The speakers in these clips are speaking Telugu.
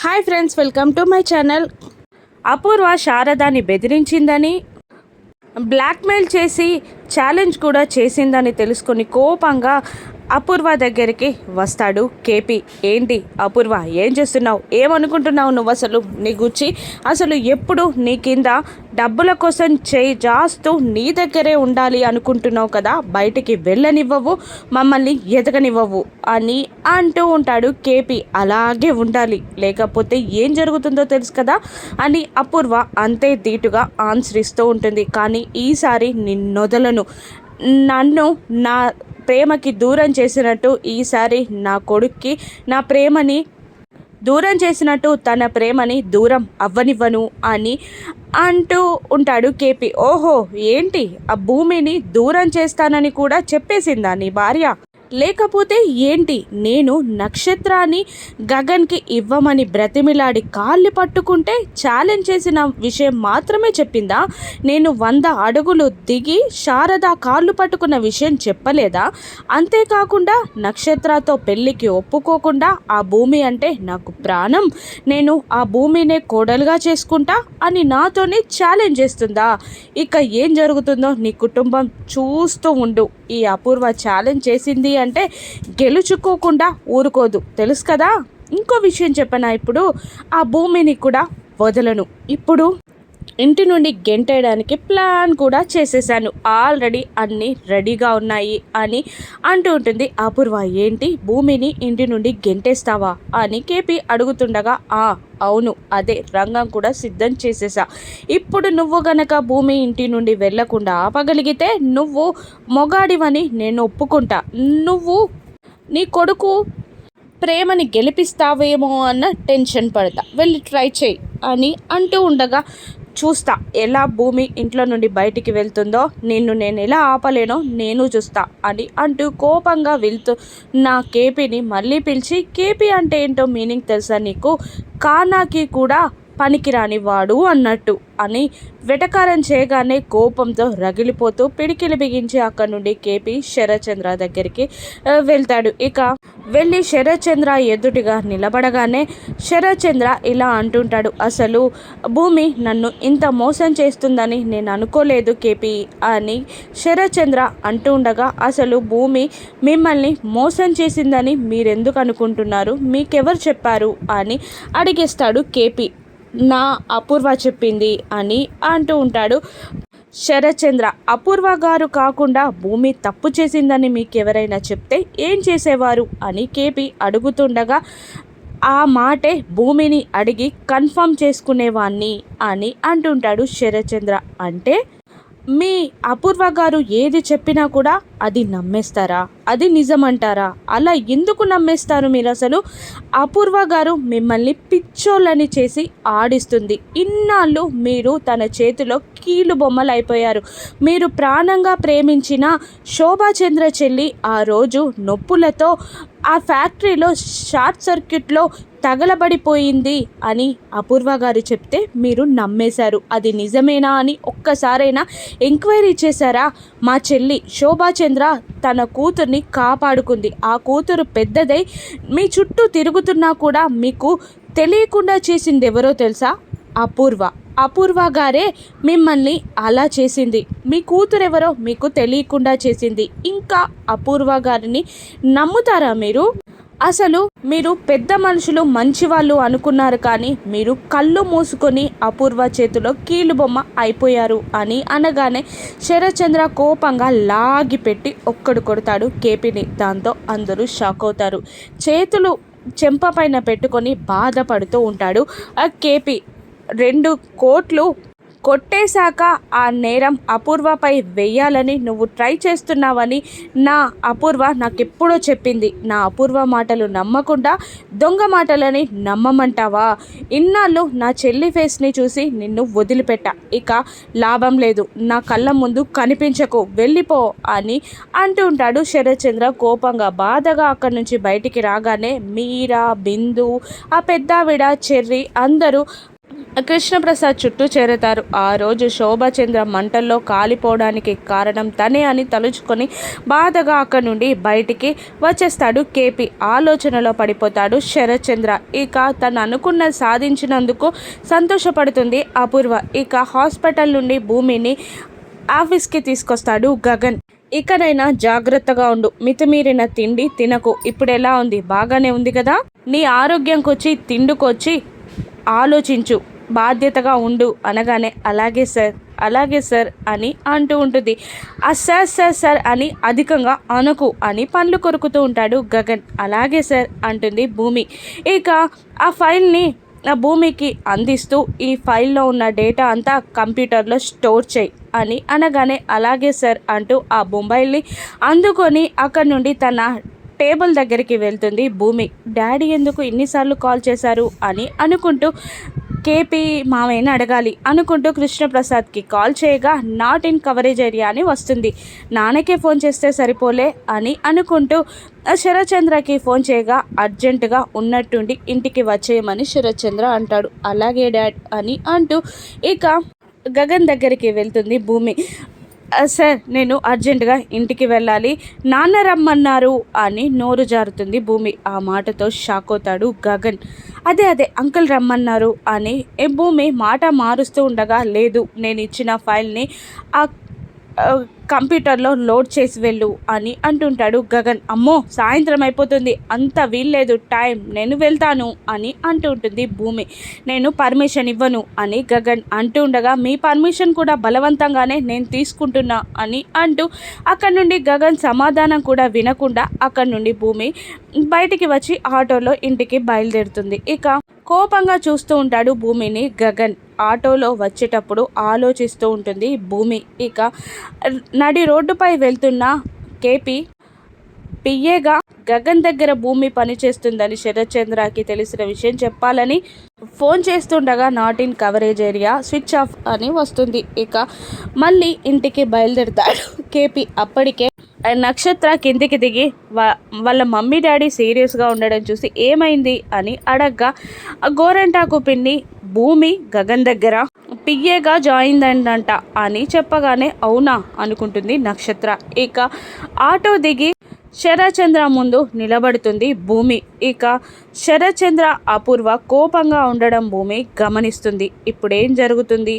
Hi friends welcome to my channel. Apoorva శారదాని బెదిరించిందని బ్లాక్మెయిల్ చేసి ఛాలెంజ్ కూడా చేసిందని తెలుసుకొని కోపంగా అపూర్వ దగ్గరికి వస్తాడు కేపీ. ఏంటి అపూర్వ ఏం చేస్తున్నావు? ఏమనుకుంటున్నావు నువ్వు అసలు? నీ గుచ్చి అసలు ఎప్పుడు నీ కింద డబ్బుల కోసం చేయి జాస్తూ నీ దగ్గరే ఉండాలి అనుకుంటున్నావు కదా? బయటికి వెళ్ళనివ్వవు మమ్మల్ని ఎదగనివ్వవు అని అంటూ ఉంటాడు కేపీ. అలాగే ఉండాలి. లేకపోతే ఏం జరుగుతుందో తెలుసు కదా? అని అపూర్వ అంతే ధీటుగా ఆన్సర్ ఇస్తూ ఉంటుంది. కానీ ఈసారి నిన్నొదలను. నన్ను నా ప్రేమకి దూరం చేసినట్టు ఈసారి నా కొడుక్కి నా ప్రేమని దూరం చేసినట్టు తన ప్రేమని దూరం అవ్వనివ్వను అని అంటూ ఉంటాడు కేపీ. ఓహో ఏంటి? ఆ భూమిని దూరం చేస్తానని కూడా చెప్పేసిందా నీ భార్య? లేకపోతే ఏంటి? నేను నక్షత్రాన్ని గగన్కి ఇవ్వమని బ్రతిమిలాడి కాళ్ళు పట్టుకుంటే ఛాలెంజ్ చేసిన విషయం మాత్రమే చెప్పిందా? నేను వంద అడుగులు దిగి శారద కాళ్ళు పట్టుకున్న విషయం చెప్పలేదా? అంతేకాకుండా నక్షత్రతో పెళ్ళికి ఒప్పుకోకుండా ఆ భూమి అంటే నాకు ప్రాణం. నేను ఆ భూమినే కోడలుగా చేసుకుంటా అని నాతోనే ఛాలెంజ్ చేస్తుందా? ఇక ఏం జరుగుతుందో నీ కుటుంబం చూస్తూ ఉండు. ఈ అపూర్వ ఛాలెంజ్ చేసింది అంటే గెలుచుకోకుండా ఊరుకోదు. తెలుసు కదా? ఇంకో విషయం చెప్పనా ఇప్పుడు? ఆ భూమిని కూడా వదలను. ఇప్పుడు ఇంటి నుండి గెంటేయడానికి ప్లాన్ కూడా చేసేసాను ఆల్రెడీ అన్నీ రెడీగా ఉన్నాయి అని అంటూ ఉంటుంది. అపూర్వ ఏంటి? భూమిని ఇంటి నుండి గెంటేస్తావా? అని కేపీ అడుగుతుండగా ఆ అవును అదే రంగం కూడా సిద్ధం చేసేసా. ఇప్పుడు నువ్వు గనక భూమి ఇంటి నుండి వెళ్ళకుండా ఆపగలిగితే నువ్వు మొగాడివని నేను ఒప్పుకుంటా. నువ్వు నీ కొడుకు ప్రేమని గెలిపిస్తావేమో అన్న టెన్షన్ పడతా. వెళ్ళి ట్రై చేయి అని అంటూ ఉండగా చూస్తా. ఎలా భూమి ఇంట్లో నుండి బయటికి వెళ్తుందో నిన్ను నేను ఎలా ఆపలేనో నేను చూస్తా అని అంటూ కోపంగా వెళ్తూ నా కేపీని మళ్ళీ పిలిచి కేపీ అంటే ఏంటో మీనింగ్ తెలుసా నీకు? కానాకి కూడా పనికిరాని వాడు అన్నట్టు అని వెటకారం చేయగానే కోపంతో రగిలిపోతూ పిడికిలి బిగించి అక్కడి నుండి కేపీ శరచంద్ర దగ్గరికి వెళ్తాడు. ఇక వెళ్ళి శరచంద్ర ఎదుటిగా నిలబడగానే శరచంద్ర ఇలా అంటుంటాడు అసలు భూమి నన్ను ఇంత మోసం చేస్తుందని నేను అనుకోలేదు కేపీ అని శరచంద్ర అంటూ ఉండగా అసలు భూమి మిమ్మల్ని మోసం చేసిందని మీరెందుకు అనుకుంటున్నారు? మీకెవరు చెప్పారు? అని అడిగేస్తాడు కేపీ. నా అపూర్వ చెప్పింది అని అంటూ ఉంటాడు. శరచంద్ర అపూర్వ గారు కాకుండా భూమి తప్పు చేసిందని మీకు ఎవరైనా చెప్తే ఏం చేసేవారు? అని కేపీ అడుగుతుండగా ఆ మాటే భూమిని అడిగి కన్ఫర్మ్ చేసుకునేవాణ్ణి అని అంటుంటాడు శరచంద్ర అంటే మీ అపూర్వ గారు ఏది చెప్పినా కూడా అది నమ్మేస్తారా? అది నిజమంటారా? అలా ఎందుకు నమ్మేస్తారు మీరు అసలు? అపూర్వ గారు మిమ్మల్ని పిచ్చోళ్ళని చేసి ఆడిస్తుంది. ఇన్నాళ్ళు మీరు తన చేతిలో కీలు బొమ్మలు అయిపోయారు మీరు ప్రాణంగా ప్రేమించిన శోభాచంద్ర చెల్లి ఆ రోజు నొప్పులతో ఆ ఫ్యాక్టరీలో షార్ట్ సర్క్యూట్లో తగలబడిపోయింది అని అపూర్వ గారు చెప్తే మీరు నమ్మేశారు. అది నిజమేనా అని ఒక్కసారైనా ఎంక్వైరీ చేశారా? మా చెల్లి శోభాచంద్ర తన కూతుర్ని కాపాడుకుంది. ఆ కూతురు పెద్దదై మీ చుట్టూ తిరుగుతున్నా కూడా మీకు తెలియకుండా చేసింది ఎవరో తెలుసా? అపూర్వ. అపూర్వ గారే మిమ్మల్ని అలా చేసింది. మీ కూతురు ఎవరో మీకు తెలియకుండా చేసింది. ఇంకా అపూర్వ గారిని నమ్ముతారా మీరు? అసలు మీరు పెద్ద మనుషులు మంచివాళ్ళు అనుకున్నారు కానీ మీరు కళ్ళు మూసుకొని అపూర్వ చేతిలో కీలు బొమ్మ అయిపోయారు అని అనగానే శరచంద్ర కోపంగా లాగిపెట్టి ఒక్కడు కొడతాడు కేపీని. దాంతో అందరూ షాక్ అవుతారు. చేతులు చెంప పైన పెట్టుకొని బాధపడుతూ ఉంటాడు. ఆ కేపీ రెండు కోట్లు కొట్టేశాక ఆ నేరం అపూర్వపై వెయ్యాలని నువ్వు ట్రై చేస్తున్నావని నా అపూర్వ నాకెప్పుడో చెప్పింది. నా అపూర్వ మాటలు నమ్మకుండా దొంగ మాటలని నమ్మమంటావా? ఇన్నాళ్ళు నా చెల్లి ఫేస్ని చూసి నిన్ను వదిలిపెట్టా. ఇక లాభం లేదు. నా కళ్ళ ముందు కనిపించకు. వెళ్ళిపో అని అంటూ ఉంటాడు శరత్చంద్ర కోపంగా. బాధగా అక్కడి నుంచి బయటికి రాగానే మీరా బిందు ఆ పెద్దావిడ చెర్రి అందరూ కృష్ణప్రసాద్ చుట్టూ చేరతారు. ఆ రోజు శోభచంద్ర మంటల్లో కాలిపోవడానికి కారణం తనే అని తలుచుకొని బాధగా అక్కడి నుండి బయటికి వచ్చేస్తాడు కేపీ. ఆలోచనలో పడిపోతాడు శరత్చంద్ర. ఇక తను అనుకున్న సాధించినందుకు సంతోషపడుతుంది అపూర్వ. ఇక హాస్పిటల్ నుండి భూమిని ఆఫీస్కి తీసుకొస్తాడు గగన్. ఇకనైనా జాగ్రత్తగా ఉండు. మితిమీరిన తిండి తినకు. ఇప్పుడు ఎలా ఉంది? బాగానే ఉంది కదా? నీ ఆరోగ్యంకొచ్చి తిండుకొచ్చి ఆలోచించు. బాధ్యతగా ఉండు అనగానే అలాగే సార్ అలాగే సార్ అని అంటూ ఉంటుంది. ఆ సార్ సార్ సార్ అని అధికంగా అనకు అని పండ్లు కొరుకుతూ ఉంటాడు గగన్. అలాగే సార్ అంటుంది భూమి. ఇక ఆ ఫైల్ని ఆ భూమికి అందిస్తూ ఈ ఫైల్లో ఉన్న డేటా అంతా కంప్యూటర్లో స్టోర్ చేయి అని అనగానే అలాగే సార్ అంటూ ఆ మొబైల్ని అందుకొని అక్కడి నుండి తన టేబుల్ దగ్గరికి వెళ్తుంది భూమి. డాడీ ఎందుకు ఇన్నిసార్లు కాల్ చేశారు? అని అనుకుంటూ కేపీ మావయ్యని అడగాలి అనుకుంటూ కృష్ణప్రసాద్కి కాల్ చేయగా నాట్ ఇన్ కవరేజ్ ఏరియా అని వస్తుంది. నాన్నకే ఫోన్ చేస్తే సరిపోలే అని అనుకుంటూ శరత్చంద్రకి ఫోన్ చేయగా అర్జెంటుగా ఉన్నట్టుండి ఇంటికి వచ్చేయమని శరత్చంద్ర అంటాడు. అలాగే డాడ్ అని అంటూ ఇక గగన్ దగ్గరికి వెళ్తుంది భూమి. సార్ నేను అర్జెంటుగా ఇంటికి వెళ్ళాలి. నాన్న రమ్మన్నారు అని నోరు జారుతుంది భూమి. ఆ మాటతో షాక్ అవుతాడు గగన్. అదే అదే అంకుల్ రమ్మన్నారు అని. భూమి మాట మారుస్తూ ఉండగా లేదు నేను ఇచ్చిన ఫైల్ని ఆ కంప్యూటర్లో లోడ్ చేసి వెళ్ళు అని అంటుంటాడు గగన్. అమ్మో సాయంత్రం అయిపోతుంది. అంత వీల్లేదు. టైం నేను వెళ్తాను అని అంటుంటుంది భూమి. నేను పర్మిషన్ ఇవ్వను అని గగన్ అంటూ ఉండగా మీ పర్మిషన్ కూడా బలవంతంగానే నేను తీసుకుంటున్నా అని అంటూ అక్కడి నుండి గగన్ సమాధానం కూడా వినకుండా అక్కడి నుండి భూమి బయటికి వచ్చి ఆటోలో ఇంటికి బయలుదేరుతుంది. ఇక కోపంగా చూస్తూ ఉంటాడు భూమిని గగన్. ఆటోలో వచ్చేటప్పుడు ఆలోచిస్తూ ఉంటుంది భూమి. ఇక నడి రోడ్డుపై వెళ్తున్న కేపీ పిఏగా గగన్ దగ్గర భూమి పనిచేస్తుందని శరత్చంద్రకి తెలిసిన విషయం చెప్పాలని ఫోన్ చేస్తుండగా not in coverage area switch off అని వస్తుంది. ఇక మళ్ళీ ఇంటికి బయలుదేరుతాడు కేపీ. అప్పటికే నక్షత్ర కిందికి దిగి వాళ్ళ మమ్మీ డాడీ సీరియస్గా ఉండడం చూసి ఏమైంది? అని అడగ్గా గోరెంటాకు పిన్ని భూమి గగన్ దగ్గర. పియ్యేగా జాయిన్ అయిందంట అని చెప్పగానే అవునా అనుకుంటుంది నక్షత్ర. ఇక ఆటో దిగి శరచంద్ర ముందు నిలబడుతుంది భూమి. ఇక శరచంద్ర అపూర్వ కోపంగా ఉండడం భూమి గమనిస్తుంది. ఇప్పుడేం జరుగుతుంది?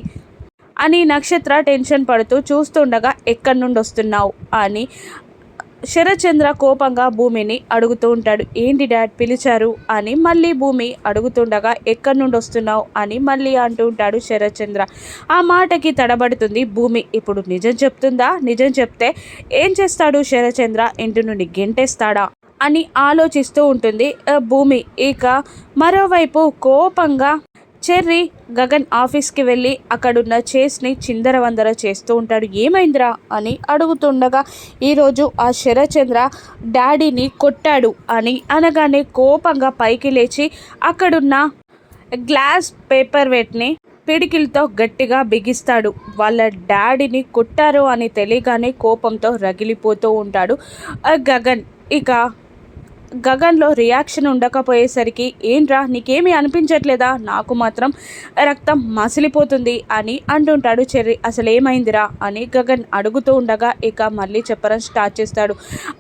అని నక్షత్ర టెన్షన్ పడుతూ చూస్తుండగా ఎక్కడి నుండి వస్తున్నావు అని శరచంద్ర కోపంగా భూమిని అడుగుతూ ఉంటాడు. ఏంటి డాడ్ పిలిచారు? అని మళ్ళీ భూమి అడుగుతుండగా ఎక్కడి నుండి వస్తున్నావు? అని మళ్ళీ అంటూ ఉంటాడు శరచంద్ర. ఆ మాటకి తడబడుతుంది భూమి. ఇప్పుడు నిజం చెప్తుందా? నిజం చెప్తే ఏం చేస్తాడు శరచంద్ర? ఇంటి నుండి గెంటేస్తాడా? అని ఆలోచిస్తూ ఉంటుంది భూమి. ఇక మరోవైపు కోపంగా చెర్రీ గగన్ ఆఫీస్కి వెళ్ళి అక్కడున్న చేస్ని చిందరవందర చేస్తూ ఉంటాడు. ఏమైందిరా? అని అడుగుతుండగా ఈరోజు ఆ శరచంద్ర డాడీని కొట్టాడు అని అనగానే కోపంగా పైకి లేచి అక్కడున్న గ్లాస్ పేపర్ వెట్ని పిడికిలతో గట్టిగా బిగిస్తాడు. వాళ్ళ డాడీని కొట్టారు అని తెలియగానే కోపంతో రగిలిపోతూ ఉంటాడు గగన్. ఇక గగన్లో రియాక్షన్ ఉండకపోయేసరికి ఏంట్రా నీకేమీ అనిపించట్లేదా? నాకు మాత్రం రక్తం మసిలిపోతుంది అని అంటుంటాడు చెర్రి. అసలు ఏమైందిరా అని గగన్ అడుగుతూ ఉండగా ఇక మళ్ళీ చెప్పడం స్టార్ట్ చేస్తాడు.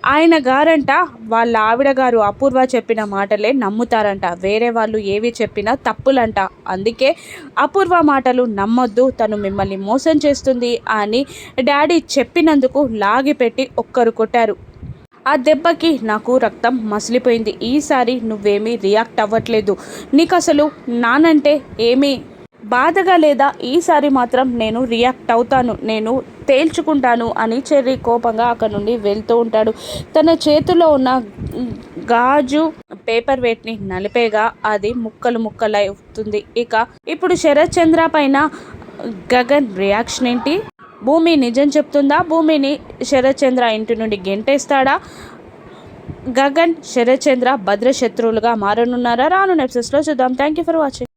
ఆయన గారంట వాళ్ళ ఆవిడ గారు అపూర్వ చెప్పిన మాటలే నమ్ముతారంట. వేరే వాళ్ళు ఏవి చెప్పినా తప్పులంట. అందుకే అపూర్వ మాటలు నమ్మొద్దు తను మిమ్మల్ని మోసం చేస్తుంది అని డాడీ చెప్పినందుకు లాగిపెట్టి ఒక్కరు కొట్టారు. ఆ దెబ్బకి నాకు రక్తం మసిలిపోయింది. ఈసారి నువ్వేమీ రియాక్ట్ అవ్వట్లేదు. నీకు అసలు నానంటే ఏమీ బాధగా లేదా? ఈసారి మాత్రం నేను రియాక్ట్ అవుతాను. నేను తేల్చుకుంటాను అని చెర్రీ కోపంగా అక్కడ నుండి వెళ్తూ ఉంటాడు. తన చేతిలో ఉన్న గాజు పేపర్ వెయిట్ని నలిపేగా అది ముక్కలు ముక్కలు అవుతుంది ఇక ఇప్పుడు శరత్ చంద్ర పైన గగన్ రియాక్షన్ ఏంటి? భూమి నిజం చెప్తుందా? భూమిని శరత్చంద్ర ఇంటి నుండి గెంటేస్తాడా? గగన్ శరత్చంద్ర భద్రశత్రువులుగా మారనున్నారా? రాను నెప్సెస్లో చూద్దాం. Thank you for watching